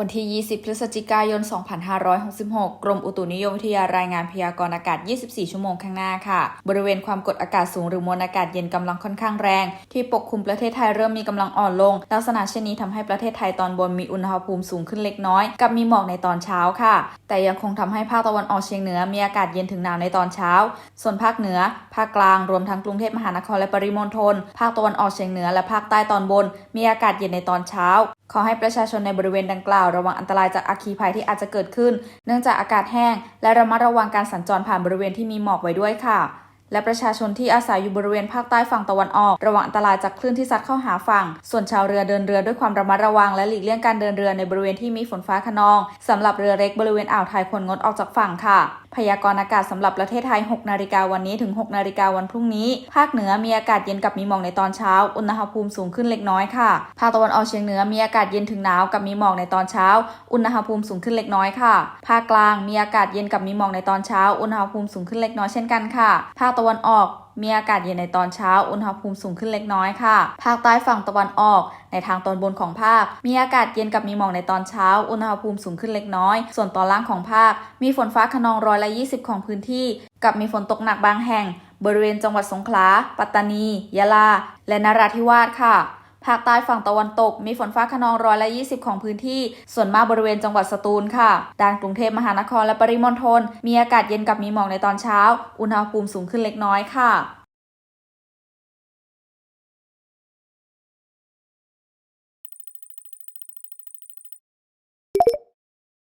วันที่ 20 พฤศจิกายน 2566 กรมอุตุนิยมวิทยารายงานพยากรณ์อากาศ 24 ชั่วโมงข้างหน้าค่ะ บริเวณความกดอากาศสูงหรือมวลอากาศเย็นกำลังค่อนข้างแรง ที่ปกคลุมประเทศไทยเริ่มมีกำลังอ่อนลง ลักษณะเช่นนี้ทำให้ประเทศไทยตอนบนมีอุณหภูมิสูงขึ้นเล็กน้อย กับมีหมอกในตอนเช้าค่ะ แต่ยังคงทำให้ภาคตะวันออกเฉียงเหนือมีอากาศเย็นถึงหนาวในตอนเช้า ส่วนภาคเหนือ ภาคกลาง รวมทั้งกรุงเทพมหานครและปริมณฑล ภาคตะวันออกเฉียงเหนือและภาคใต้ตอนบน มีอากาศเย็นในตอนเช้าขอให้ประชาชนในบริเวณดังกล่าวระวังอันตรายจากอัคคีภัยที่อาจจะเกิดขึ้น เนื่องจากอากาศแห้ง และระมัดระวังการสัญจรผ่านบริเวณที่มีหมอกไว้ด้วยค่ะ และประชาชนที่อาศัยอยู่บริเวณภาคใต้ฝั่งตะวันออก ระวังอันตรายจากคลื่นที่ซัดเข้าหาฝั่ง ส่วนชาวเรือเดินเรือด้วยความระมัดระวัง และหลีกเลี่ยงการเดินเรือในบริเวณที่มีฝนฟ้าคะนองสำหรับเรือเล็กบริเวณอ่าวไทยควรงดออกจากฝั่งค่ะ พยากรณ์อากาศสำหรับประเทศไทย 6 นาฬิกาวันนี้ถึง 6 นาฬิกาวันพรุ่งนี้ ภาคเหนือมีอากาศเย็นกับมีหมอกในตอนเช้า อุณหภูมิสูงขึ้นเล็กน้อยค่ะ ภาคตะวันออกเฉียงเหนือมีอากาศเย็นถึงหนาวกับมีหมอกในตอนเช้า อุณหภูมิสูงขึ้นเล็กน้อยค่ะ ภาคกลางมีอากาศเย็นกับมีหมอกในตอนเช้า อุณหภูมิสูงขึ้นเล็กน้อยเช่นกันค่ะ ภาคตะวันออกมีอากาศเย็นในตอนเช้า อุณหภูมิสูงขึ้นเล็กน้อยค่ะ ภาคใต้ฝั่งตะวันออก ในทางตอนบนของภาค มีอากาศเย็นกับมีหมอกในตอนเช้า อุณหภูมิสูงขึ้นเล็กน้อย ส่วนตอนล่างของภาค มีฝนฟ้าขนองร้อยละ20ของพื้นที่ กับมีฝนตกหนักบางแห่ง บริเวณจังหวัดสงขลา ปัตตานี ยะลา และนราธิวาสค่ะ ภาคใต้ฝั่งตะวันตก มีฝนฟ้าขนองร้อยละ 20 ของพื้นที่ ส่วนมากบริเวณจังหวัดสตูลค่ะ ด้านกรุงเทพมหานครและปริมณฑลมีอากาศเย็นกับมีหมอกในตอนเช้า อุณหภูมิสูงขึ้นเล็กน้อยค่ะ